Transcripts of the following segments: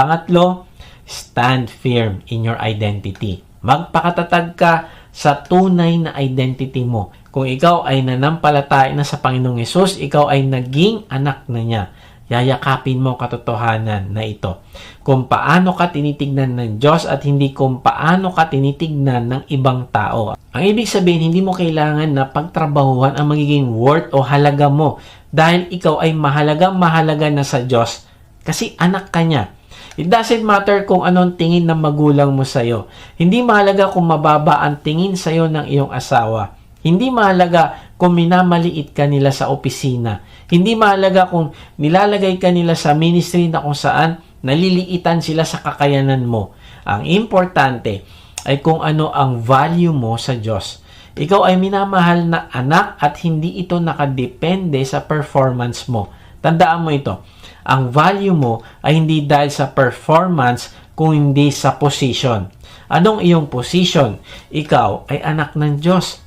pangatlo, stand firm in your identity. Magpakatatag ka sa tunay na identity mo. Kung ikaw ay nanampalataya na sa Panginoong Yesus, ikaw ay naging anak na niya. Yayakapin mo katotohanan na ito. Kung paano ka tinitignan ng Diyos at hindi kung paano ka tinitignan ng ibang tao. Ang ibig sabihin, hindi mo kailangan na pagtrabahuhan ang magiging worth o halaga mo dahil ikaw ay mahalagang mahalaga na sa Diyos kasi anak ka niya. It doesn't matter kung anong tingin ng magulang mo sa'yo. Hindi mahalaga kung mababa ang tingin sa'yo ng iyong asawa. Hindi mahalaga kung minamaliit ka nila sa opisina. Hindi mahalaga kung nilalagay ka nila sa ministry na kung saan naliliitan sila sa kakayanan mo. Ang importante ay kung ano ang value mo sa Diyos. Ikaw ay minamahal na anak at hindi ito nakadepende sa performance mo. Tandaan mo ito. Ang value mo ay hindi dahil sa performance kung hindi sa position. Anong iyong position? Ikaw ay anak ng Diyos.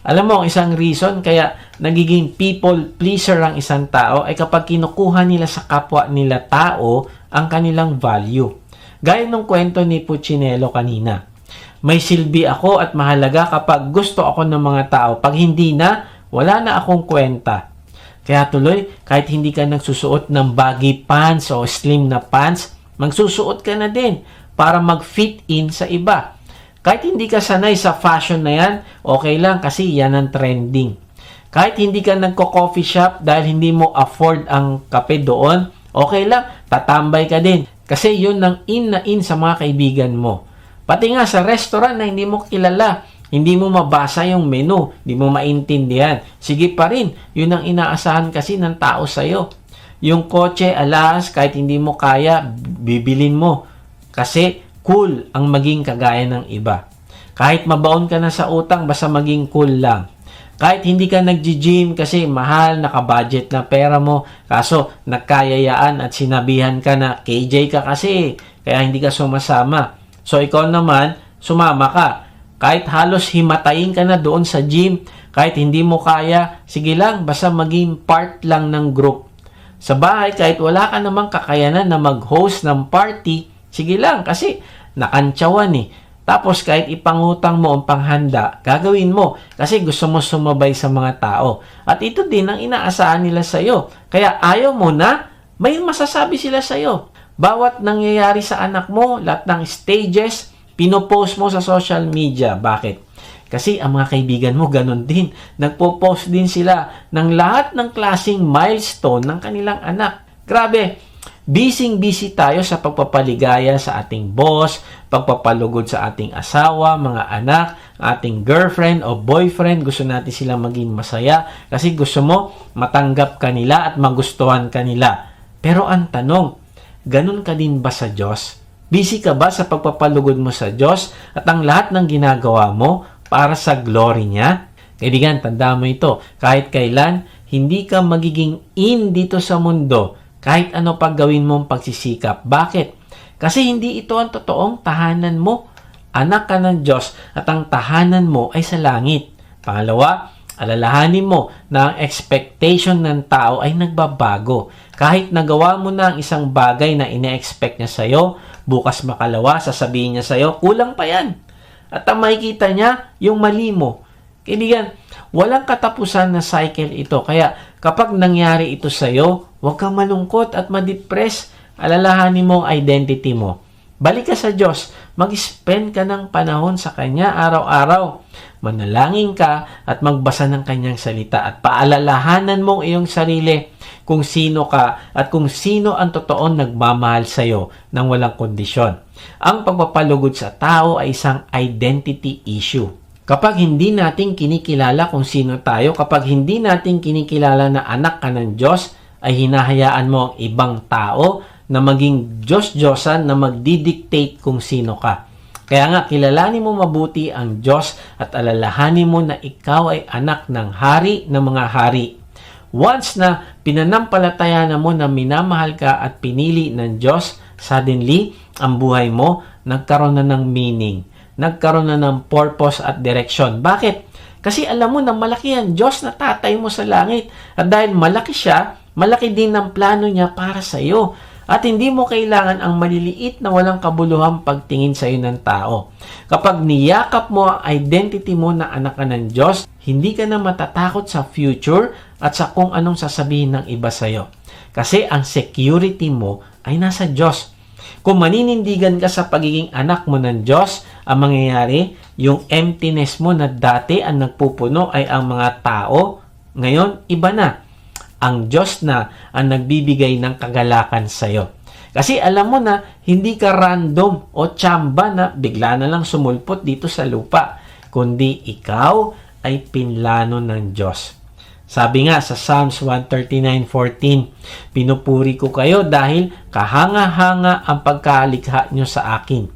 Alam mo, ang isang reason kaya nagiging people pleaser ang isang tao ay kapag kinukuha nila sa kapwa nila tao ang kanilang value. Gaya ng kwento ni Puccinello kanina. May silbi ako at mahalaga kapag gusto ako ng mga tao. Pag hindi na, wala na akong kwenta. Kaya tuloy, kahit hindi ka nagsusuot ng baggy pants o slim na pants, magsusuot ka na din para mag-fit in sa iba. Kahit hindi ka sanay sa fashion na yan, okay lang kasi yan ang trending. Kahit hindi ka nagko-coffee shop dahil hindi mo afford ang kape doon, okay lang, tatambay ka din. Kasi yun ang in na in sa mga kaibigan mo. Pati nga sa restaurant na hindi mo kilala, hindi mo mabasa yung menu, hindi mo maintindihan. Sige pa rin, yun ang inaasahan kasi ng tao sa'yo. Yung kotse, alas, kahit hindi mo kaya, bibilin mo. Kasi cool ang maging kagaya ng iba. Kahit mabaon ka na sa utang, basta maging cool lang. Kahit hindi ka nag-gym kasi mahal, naka-budget na pera mo, kaso nagkayayaan at sinabihan ka na KJ ka kasi, kaya hindi ka sumasama. So ikaw naman, sumama ka. Kahit halos himatayin ka na doon sa gym, kahit hindi mo kaya, sige lang, basta maging part lang ng group. Sa bahay, kahit wala ka namang kakayanan na mag-host ng party, sige lang, kasi nakantsawan eh. Tapos kahit ipangutang mo ang panghanda, gagawin mo kasi gusto mo sumabay sa mga tao. At ito din ang inaasahan nila sa iyo. Kaya ayaw mo na, may masasabi sila sa iyo. Bawat nangyayari sa anak mo, lahat ng stages, pinopost mo sa social media. Bakit? Kasi ang mga kaibigan mo ganun din. Nagpo-post din sila ng lahat ng klasing milestone ng kanilang anak. Grabe, Busy-busy tayo sa pagpapaligaya sa ating boss, pagpapalugod sa ating asawa, mga anak, ating girlfriend o boyfriend. Gusto natin silang maging masaya kasi gusto mo matanggap kanila at magustuhan kanila. Pero ang tanong, ganun ka din ba sa Diyos? Busy ka ba sa pagpapalugod mo sa Diyos at ang lahat ng ginagawa mo para sa glory niya? Kaibigan, tanda mo ito. Kahit kailan, hindi ka magiging in dito sa mundo kahit ano pag gawin mong pagsisikap. Bakit? Kasi hindi ito ang totoong tahanan mo. Anak ka ng Diyos at ang tahanan mo ay sa langit. Pangalawa, alalahanin mo na ang expectation ng tao ay nagbabago. Kahit nagawa mo na ang isang bagay na ine-expect niya sa'yo, bukas makalawa, sasabihin niya sa'yo, kulang pa yan. At ang makikita niya, yung mali mo. Kaibigan, walang katapusan na cycle ito. Kaya kapag nangyari ito sa'yo, Huwag kang malungkot at ma-depress. Alalahanin mo ang identity mo. Balik ka sa Diyos. Mag-spend ka ng panahon sa Kanya araw-araw. Manalangin ka at magbasa ng Kanyang salita at paalalahanan mo ang iyong sarili kung sino ka at kung sino ang totoong nagmamahal sa iyo ng walang kondisyon. Ang pagpapalugod sa tao ay isang identity issue. Kapag hindi natin kinikilala kung sino tayo, kapag hindi natin kinikilala na anak ka ng Diyos, ay hinahayaan mo ang ibang tao na maging Diyos-Diyosan na magdidictate kung sino ka. Kaya nga, kilalanin mo mabuti ang Diyos at alalahanin mo na ikaw ay anak ng hari ng mga hari. Once na pinanampalataya na mo na minamahal ka at pinili ng Diyos, suddenly, ang buhay mo nagkaroon na ng meaning. Nagkaroon na ng purpose at direction. Bakit? Kasi alam mo na malaki ang Diyos na tatay mo sa langit. At dahil malaki siya, malaki din ang plano niya para sa iyo. At hindi mo kailangan ang maliliit na walang kabuluhang pagtingin sa iyo ng tao. Kapag niyakap mo ang identity mo na anak ka ng Diyos, hindi ka na matatakot sa future at sa kung anong sasabihin ng iba sa iyo. Kasi ang security mo ay nasa Diyos. Kung maninindigan ka sa pagiging anak mo ng Diyos, ang mangyayari, yung emptiness mo na dati ang nagpupuno ay ang mga tao, ngayon iba na ang Diyos na ang nagbibigay ng kagalakan sa iyo. Kasi alam mo na, hindi ka random o tsamba na bigla na lang sumulpot dito sa lupa, kundi ikaw ay pinlano ng Diyos. Sabi nga sa Psalms 139.14, Pinupuri ko kayo dahil kahanga-hanga ang pagkalikha nyo sa akin.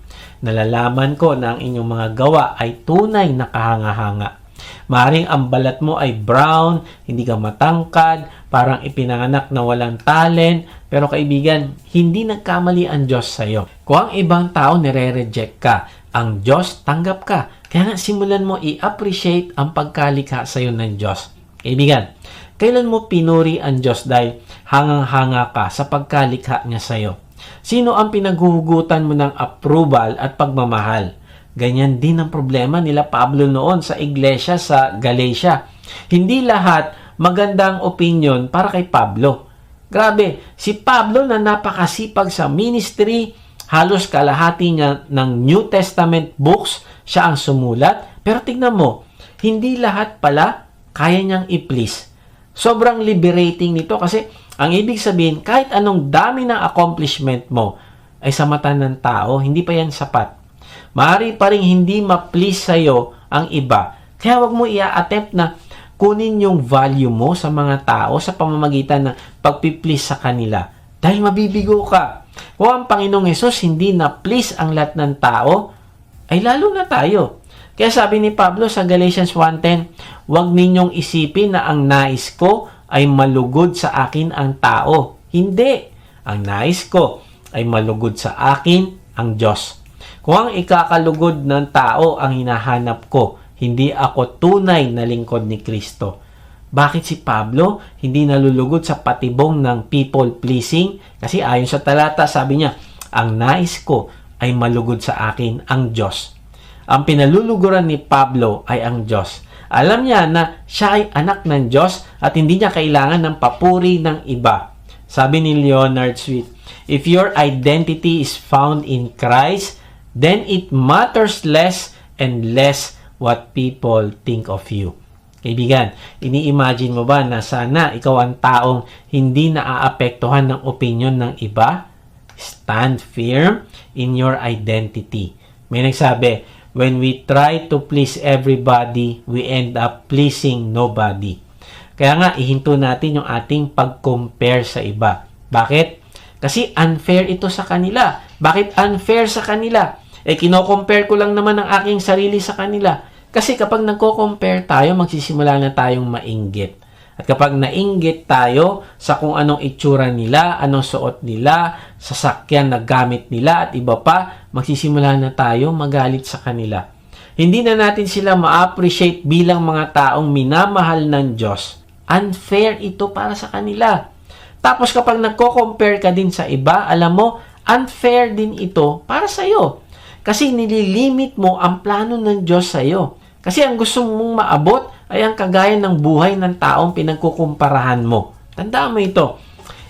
Nalalaman ko na ang inyong mga gawa ay tunay na kahanga-hanga. Maring ang balat mo ay brown, hindi ka matangkad, parang ipinanganak na walang talent, pero kaibigan, hindi nagkamali ang Diyos sa iyo. Kung ang ibang tao nire-reject ka, ang Diyos tanggap ka. Kaya nga simulan mo i-appreciate ang pagkalikha sa iyo ng Diyos. Kaibigan, kailan mo pinuri ang Diyos dahil hangang-hanga ka sa pagkalikha niya sa iyo? Sino ang pinaghuhugutan mo ng approval at pagmamahal? Ganyan din ang problema nila Pablo noon sa iglesia sa Galatia. Hindi lahat magandang opinion para kay Pablo. Grabe, si Pablo na napakasipag sa ministry, halos kalahati niya ng New Testament books, siya ang sumulat. Pero tignan mo, hindi lahat pala kaya niyang i-please. Sobrang liberating nito kasi ang ibig sabihin, kahit anong dami ng accomplishment mo ay sa mata ng tao, hindi pa yan sapat Maaari pa rin hindi ma-please sa'yo ang iba. Kaya wag mo i-attempt na kunin yung value mo sa mga tao sa pamamagitan ng pagpi-please sa kanila. Dahil mabibigo ka. Kung ang Panginoong Yesus hindi na-please ang lahat ng tao, ay lalo na tayo. Kaya sabi ni Pablo sa Galatians 1.10, Huwag ninyong isipin na ang nais ko ay malugod sa akin ang tao. Hindi. Ang nais ko ay malugod sa akin ang Diyos. Kung ang ikakalugod ng tao ang hinahanap ko, hindi ako tunay na lingkod ni Kristo. Bakit si Pablo hindi nalulugod sa patibong ng people pleasing? Kasi ayon sa talata, sabi niya, ang nais ko ay malugod sa akin ang Diyos. Ang pinaluluguran ni Pablo ay ang Diyos. Alam niya na siya ay anak ng Diyos at hindi niya kailangan ng papuri ng iba. Sabi ni Leonard Sweet, If your identity is found in Christ, then it matters less and less what people think of you. Kaibigan, ini-imagine mo ba na sana ikaw ang taong hindi naaapektuhan ng opinion ng iba? Stand firm in your identity. May nagsabi, when we try to please everybody, we end up pleasing nobody. Kaya nga, ihinto natin yung ating pag-compare sa iba. Bakit? Kasi unfair ito sa kanila. Bakit unfair sa kanila? Eh, kino-compare ko lang naman ang aking sarili sa kanila. Kasi kapag nagko-compare tayo, magsisimula na tayong mainggit. At kapag nainggit tayo sa kung anong itsura nila, anong suot nila, sasakyan na gamit nila at iba pa, magsisimula na tayo magalit sa kanila. Hindi na natin sila ma-appreciate bilang mga taong minamahal ng Diyos. Unfair ito para sa kanila. Tapos kapag nagko-compare ka din sa iba, alam mo, unfair din ito para sa iyo. Kasi nililimit mo ang plano ng Diyos sa iyo. Kasi ang gusto mong maabot ay ang kagaya ng buhay ng taong pinagkukumparahan mo. Tandaan mo ito.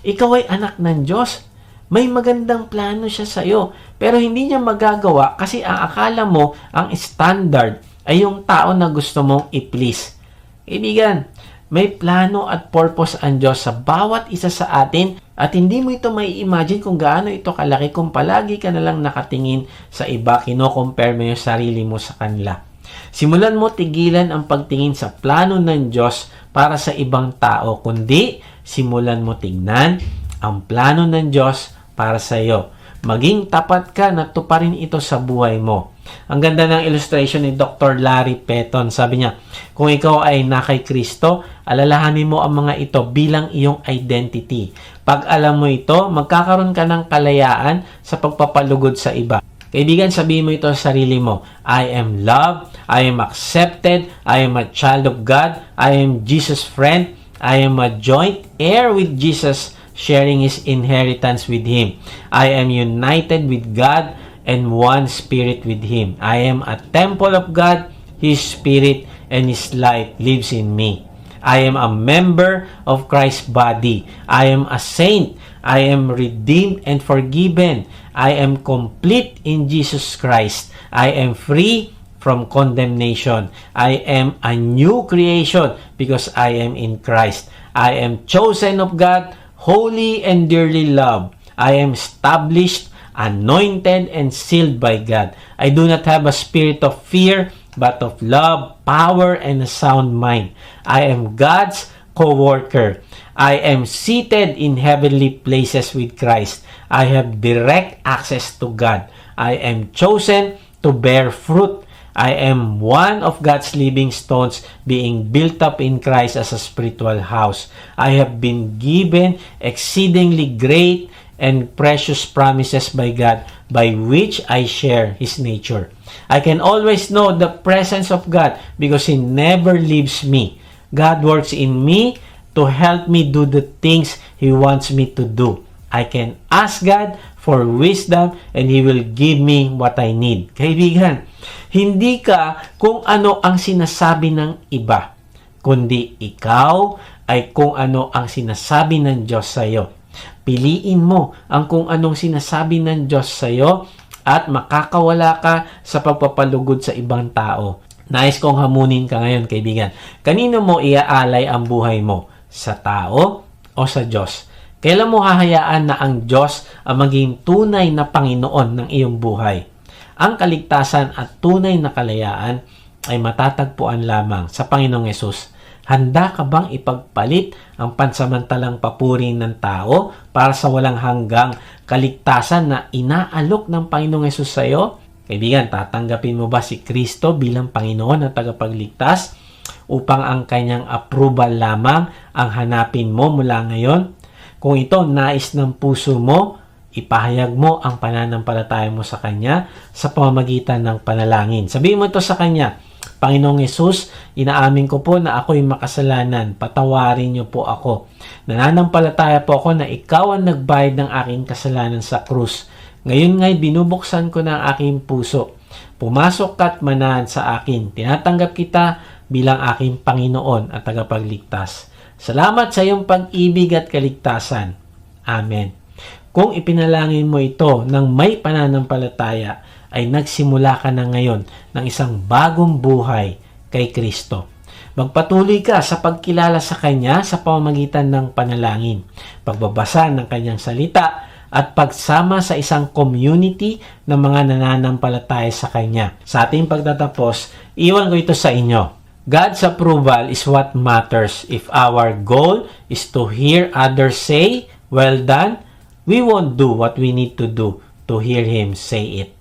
Ikaw ay anak ng Diyos. May magandang plano siya sa iyo. Pero hindi niya magagawa kasi ang akala mo, ang standard, ay yung tao na gusto mong i-please. Kaibigan, may plano at purpose ang Diyos sa bawat isa sa atin at hindi mo ito may imagine kung gaano ito kalaki kung palagi ka na lang nakatingin sa iba, kino-compare mo yung sarili mo sa kanila. Simulan mo tigilan ang pagtingin sa plano ng Diyos para sa ibang tao, kundi simulan mo tingnan ang plano ng Diyos para sa iyo. Maging tapat ka na tuparin ito sa buhay mo. Ang ganda ng illustration ni Dr. Larry Peton. Sabi niya, kung ikaw ay na kay Kristo, alalahanin mo ang mga ito bilang iyong identity. Pag alam mo ito, magkakaroon ka ng kalayaan sa pagpapalugod sa iba. Kaibigan, sabihin mo ito sa sarili mo. I am loved. I am accepted. I am a child of God. I am Jesus' friend. I am a joint heir with Jesus sharing His inheritance with Him. I am united with God and one spirit with Him. I am a temple of God, His Spirit and His life lives in me. I am a member of Christ's body. I am a saint. I am redeemed and forgiven. I am complete in Jesus Christ. I am free from condemnation. I am a new creation because I am in Christ. I am chosen of God, holy and dearly loved. I am established, anointed, and sealed by God. I do not have a spirit of fear, but of love, power, and a sound mind. I am God's co-worker. I am seated in heavenly places with Christ. I have direct access to God. I am chosen to bear fruit. I am one of God's living stones being built up in Christ as a spiritual house. I have been given exceedingly great and precious promises by God by which I share His nature. I can always know the presence of God because He never leaves me. God works in me to help me do the things He wants me to do. I can ask God for wisdom and He will give me what I need. Kaibigan, hindi ka kung ano ang sinasabi ng iba, kundi ikaw ay kung ano ang sinasabi ng Diyos sa iyo. Piliin mo ang kung anong sinasabi ng Diyos sa iyo at makakawala ka sa pagpapalugod sa ibang tao. Nais kong hamunin ka ngayon, kaibigan. Kanino mo iaalay ang buhay mo? Sa tao o sa Diyos? Kailan mo hahayaan na ang Diyos ang maging tunay na Panginoon ng iyong buhay? Ang kaligtasan at tunay na kalayaan ay matatagpuan lamang sa Panginoong Yesus. Handa ka bang ipagpalit ang pansamantalang papuri ng tao para sa walang hanggang kaligtasan na inaalok ng Panginoong Yesus sa iyo? Kaibigan, tatanggapin mo ba si Kristo bilang Panginoon at tagapagligtas upang ang kanyang approval lamang ang hanapin mo mula ngayon? Kung ito nais ng puso mo, ipahayag mo ang pananampalataya mo sa Kanya sa pamamagitan ng panalangin. Sabihin mo ito sa Kanya, Panginoong Yesus, inaamin ko po na ako'y makasalanan. Patawarin niyo po ako. Nananampalataya po ako na ikaw ang nagbayad ng aking kasalanan sa krus. Ngayon nga'y binubuksan ko na ang aking puso. Pumasok ka at manahan sa akin. Tinatanggap kita bilang aking Panginoon at tagapagligtas. Salamat sa iyong pag-ibig at kaligtasan. Amen. Kung ipinalangin mo ito ng may pananampalataya, ay nagsimula ka na ngayon ng isang bagong buhay kay Kristo. Magpatuloy ka sa pagkilala sa Kanya sa pamamagitan ng panalangin, pagbabasa ng Kanyang salita, at pagsama sa isang community ng mga nananampalataya sa Kanya. Sa ating pagtatapos, iwan ko ito sa inyo. God's approval is what matters. If our goal is to hear others say, well done, we won't do what we need to do to hear Him say it.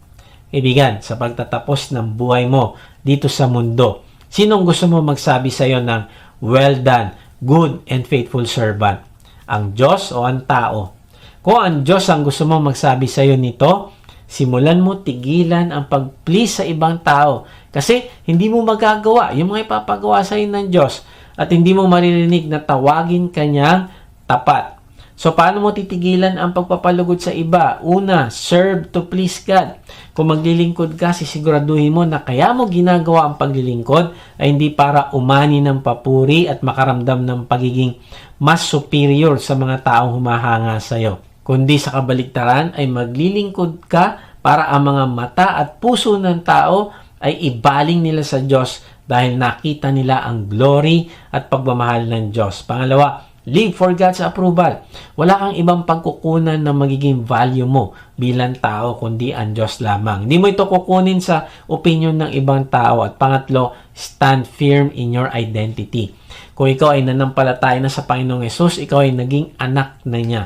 Ibigan, sa pagtatapos ng buhay mo dito sa mundo, sinong gusto mo magsabi sa iyo ng well done, good and faithful servant? Ang Diyos o ang tao? Kung ang Diyos ang gusto mo magsabi sa iyo nito, simulan mo tigilan ang pag-please sa ibang tao. Kasi hindi mo magagawa yung mga ipapagawa sa iyo ng Diyos at hindi mo maririnig na tawagin kanyang tapat. So, paano mo titigilan ang pagpapalugod sa iba? Una, serve to please God. Kung maglilingkod ka, sisiguraduhin mo na kaya mo ginagawa ang paglilingkod ay hindi para umani ng papuri at makaramdam ng pagiging mas superior sa mga taong humahanga sa iyo. Kundi sa kabaligtaran ay maglilingkod ka para ang mga mata at puso ng tao ay ibaling nila sa Diyos dahil nakita nila ang glory at pagmamahal ng Diyos. Pangalawa, live for God's approval. Wala kang ibang pagkukunan na magiging value mo bilang tao kundi ang Diyos lamang. Hindi mo ito kukunin sa opinion ng ibang tao. At pangatlo, stand firm in your identity. Kung ikaw ay nanampalataya na sa Panginoong Yesus, ikaw ay naging anak na niya.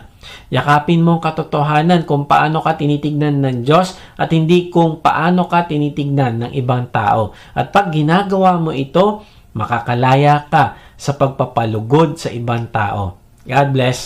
Yakapin mo ang katotohanan kung paano ka tinitignan ng Diyos at hindi kung paano ka tinitignan ng ibang tao. At pag ginagawa mo ito, makakalaya ka sa pagpapalugod sa ibang tao. God bless.